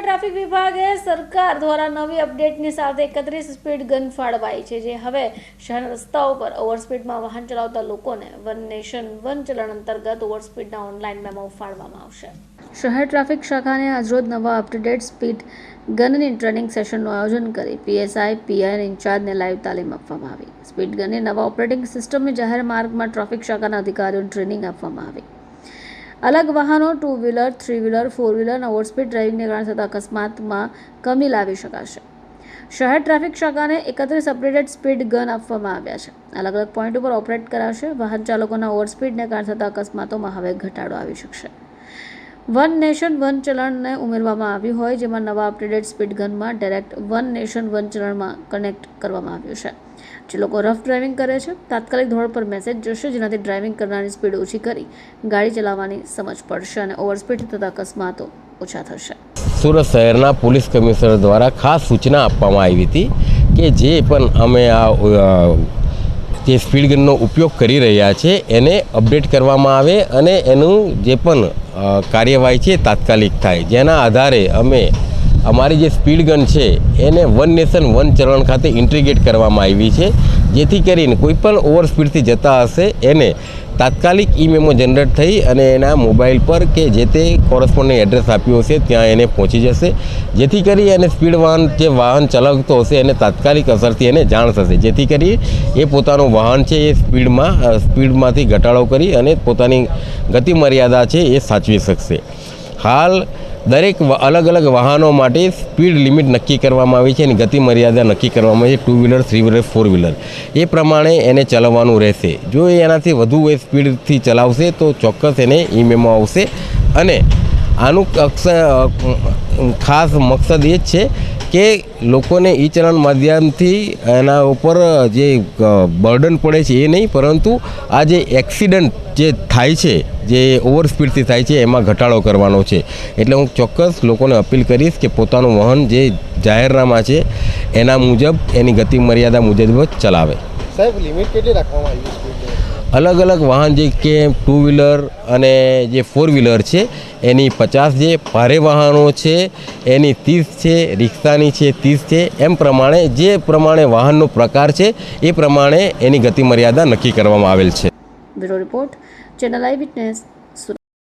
Traffic વિભાગે સરકાર દ્વારા નવી અપડેટની સાથે એકત્રીસ સ્પીડ ગન ફાળવાઈ છે, જે હવે શહેરના રસ્તાઓ પર ઓવરસ્પીડમાં વાહન ચલાવતા લોકોને વન નેશન, વન ચલણ અંતર્ગત ઓવરસ્પીડના ઓનલાઈન મેમો ફાળવામાં આવશે. શહેર ટ્રાફિક શાખાને આજરોજ નવા અપડેટેડ સ્પીડ ગનની ટ્રેનિંગ સેશનનું આયોજન કરી પીએસઆઈ, પીઆઈ ઇન્ચાર્જને લાઈવ તાલીમ આપવામાં આવી. સ્પીડ ગનની નવા ઓપરેટિંગ સિસ્ટમની જાહેર માર્ગમાં ટ્રાફિક શાખાના અધિકારીઓને ટ્રેનિંગ આપવામાં આવી. અલગ વાહનો two wheeler three wheeler four wheeler અને ઓવરસ્પીડ ડ્રાઇવિંગને કારણે થતા અકસ્માતમાં કમી લાવી શકાશે. શહેર ટ્રાફિક શાખાને એકત્રીસ અપડેટેડ સ્પીડ ગન આપવામાં આવ્યા છે. અલગ અલગ પોઈન્ટ ઉપર ઓપરેટ કરાશે. વાહન ચાલકોના ઓવરસ્પીડને કારણે થતા અકસ્માતોમાં હવે ઘટાડો આવી શકશે. વન નેશન વન ચલણને ઉમેરવામાં આવ્યું હોય, જેમાં નવા અપડેટેડ સ્પીડ ગનમાં ડાયરેક્ટ વન નેશન વન ચલણમાં કનેક્ટ કરવામાં આવ્યું છે. જે લોકો રફ ડ્રાઇવિંગ કરે છે, તાત્કાલિક ધોરણ પર મેસેજ જશે, જેનાથી ડ્રાઇવિંગ કરનારની સ્પીડ ઓછી કરી ગાડી ચલાવવાની સમજ પડશે અને ઓવરસ્પીડ થતા અકસ્માતો ઓછા થશે. સુરત શહેરના પોલીસ કમિશનર દ્વારા ખાસ સૂચના આપવામાં આવી હતી કે જે પણ અમે આ જે સ્પીડ ગનનો ઉપયોગ કરી રહ્યા છે, એને અપડેટ કરવામાં આવે અને એનું જે પણ કાર્યવાહી છે, તાત્કાલિક થાય. જેના આધારે અમે અમારી જે સ્પીડ ગન છે, એને વન નેશન વન ચલણ ખાતે ઇન્ટ્રીગેટ કરવામાં આવી છે. જેથી કરીને કોઈ પણ ઓવર સ્પીડથી જતા હશે, એને તાત્કાલિક ઈ મેમો જનરેટ થઈ અને એના મોબાઈલ પર કે જે તે કોરસ્પોન્ડિંગ એડ્રેસ આપ્યું હશે, ત્યાં એને પહોંચી જશે. જેથી કરી એને સ્પીડ વાહન, જે વાહન ચલાવતો હશે, એને તાત્કાલિક અસરથી એને જાણ થશે. જેથી કરી એ પોતાનું વાહન છે, એ સ્પીડમાં સ્પીડમાંથી ઘટાડો કરી અને પોતાની ગતિમર્યાદા છે, એ સાચવી શકશે. હાલ દરેક અલગ અલગ વાહનો માટે સ્પીડ લિમિટ નક્કી કરવામાં આવી છે અને ગતિ મર્યાદા નક્કી કરવામાં આવી છે. Two wheeler three wheeler four wheeler એ પ્રમાણે એને ચલાવવાનું રહેશે. જો એ એનાથી વધુ એ સ્પીડથી ચલાવશે, તો ચોક્કસ એને ઈમેમો આવશે. અને આનું ખાસ મકસદ એ જ છે કે લોકોને ઈ ચલણ માધ્યમથી એના ઉપર જે બર્ડન પડે છે એ નહીં, પરંતુ આ જે એક્સિડન્ટ જે થાય છે, જે ઓવર સ્પીડથી થાય છે, એમાં ઘટાડો કરવાનો છે. એટલે હું ચોક્કસ લોકોને અપીલ કરીશ કે પોતાનું વાહન જે જાહેરનામા છે, એના મુજબ, એની ગતિ મર્યાદા મુજબ ચલાવે. સાહેબ લિમિટ કેટલી રાખવામાં આવી છે? અલગ અલગ વાહન જે કે ટુ વ્હીલર અને જે ફોર વ્હીલર છે, એની પચાસ જે ભારે વાહનો છે, એની ત્રીસ છે, રિક્ષાની છે ત્રીસ છે, એમ પ્રમાણે જે પ્રમાણે વાહનનો પ્રકાર છે, એ પ્રમાણે એની ગતિમર્યાદા નક્કી કરવામાં આવેલ છે. Bureau report, channel eye witness.